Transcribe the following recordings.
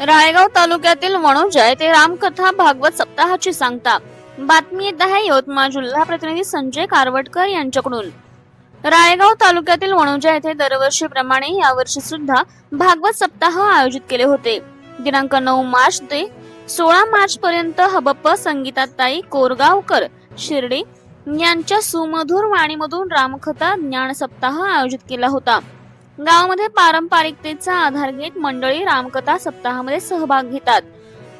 रायगाव तालुक्यातील वणोजा येथे रामकथा भागवत सप्ताहाची सांगता बातमी येत आहे यवतमाळ जिल्हा प्रतिनिधी संजय कारवटकर यांच्याकडून. रायगाव तालुक्यातील वणोजा येथे दरवर्षीप्रमाणे यावर्षी सुद्धा भागवत सप्ताह आयोजित केले होते. दिनांक नऊ मार्च ते सोळा मार्च पर्यंत हबप्प संगीताताई कोरगावकर शिर्डी यांच्या सुमधुर वाणीमधून रामकथा ज्ञान सप्ताह आयोजित केला होता. गावामध्ये पारंपरिकतेचा आधार घेत मंडळी रामकथा सप्ताहामध्ये सहभाग घेतात.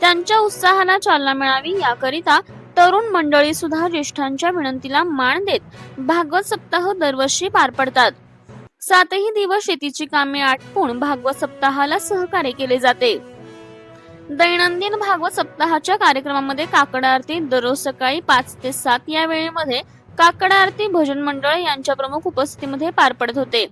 त्यांच्या उत्साहाला चालना मिळावी याकरिता तरुण मंडळी सुद्धा ज्येष्ठांच्या विनंतीला मान देत भागवत सप्ताह दरवर्षी पार पडतात. सातही दिवस शेतीची कामे आटपून भागवत सप्ताहाला सहकार्य केले जाते. दैनंदिन भागवत सप्ताहाच्या कार्यक्रमामध्ये काकड आरती दररोज सकाळी पाच ते सात या वेळेमध्ये काकड आरती भजन मंडळ यांच्या प्रमुख उपस्थितीमध्ये पार पडत होते.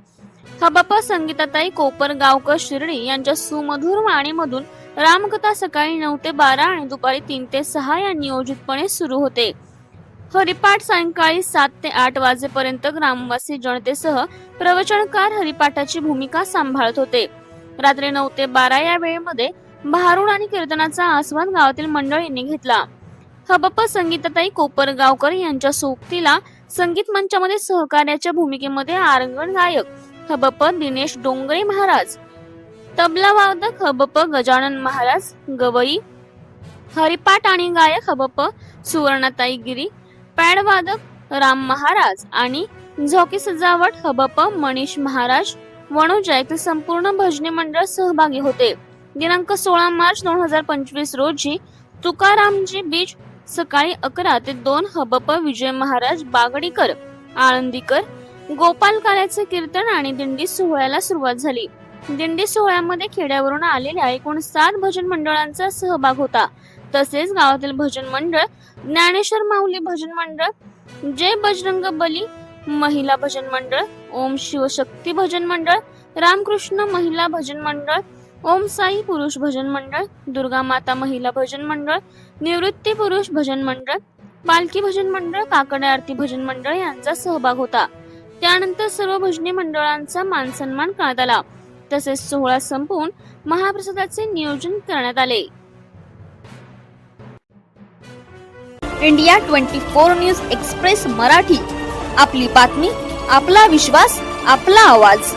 हबप संगीताताई कोपर गावकर शिर्डी यांच्या सुमधुर वाणीमधून रामकथा सकाळी नऊ ते बारा आणि दुपारी तीन ते सहा या नियोजितपणे सुरू होते. हरिपाठ सायंकाळी सात ते आठ वाजेपर्यंत ग्रामवासी जनतेसह प्रवचनकार हरिपाठाची भूमिका सांभाळत होते. रात्री नऊ ते बारा या वेळेमध्ये भारुड आणि कीर्तनाचा आस्वाद गावातील मंडळींनी घेतला. हबप संगीतताई कोपरगावकर यांच्या सोबतीला संगीत मंचामध्ये सहकार्याच्या भूमिकेमध्ये आरंगण गायक हबप दिनेश डोंगरे महाराज. तबला वादक हबप गजानन महाराज गवई. हरिपाठ आणि गायक हबप सुवर्णाताई गिरी. पॅड वादक राम महाराज आणि झोकी सजावट हबप मनीष महाराज. वणुजा येथील संपूर्ण भजनी मंडळ सहभागी होते. दिनांक सोळा मार्च दोन हजार पंचवीस रोजी तुकारामजी बीच सकाळी अकरा ते दोन हबप विजय महाराज बागडीकर आळंदीकर गोपाल काल्याचे कीर्तन आणि दिंडी सोहळ्याला सुरुवात झाली. दिंडी सोहळ्यामध्ये खेड्यावरून आलेल्या एकूण सात भजन मंडळांचा सहभाग होता. तसेच गावातील भजन मंडळ ज्ञानेश्वर माऊली भजन मंडळ जय बजरंग बली महिला भजन मंडळ ओम शिवशक्ती भजन मंडळ रामकृष्ण महिला भजन मंडळ ओम साई पुरुष भजन मंडळ दुर्गा माता महिला भजन मंडळ निवृत्ती पुरुष भजन मंडळ पालखी भजन मंडळ काकडे आरती भजन मंडळ यांचा सहभाग होता. त्यानंतर सर्व भजनी मंडळांचा मानसन्मान करण्यात आला. तसेच सोहळा संपवून महाप्रसादाचे नियोजन करण्यात आले. India twenty four news express Marathi. आपली बातमी आपला विश्वास आपला आवाज.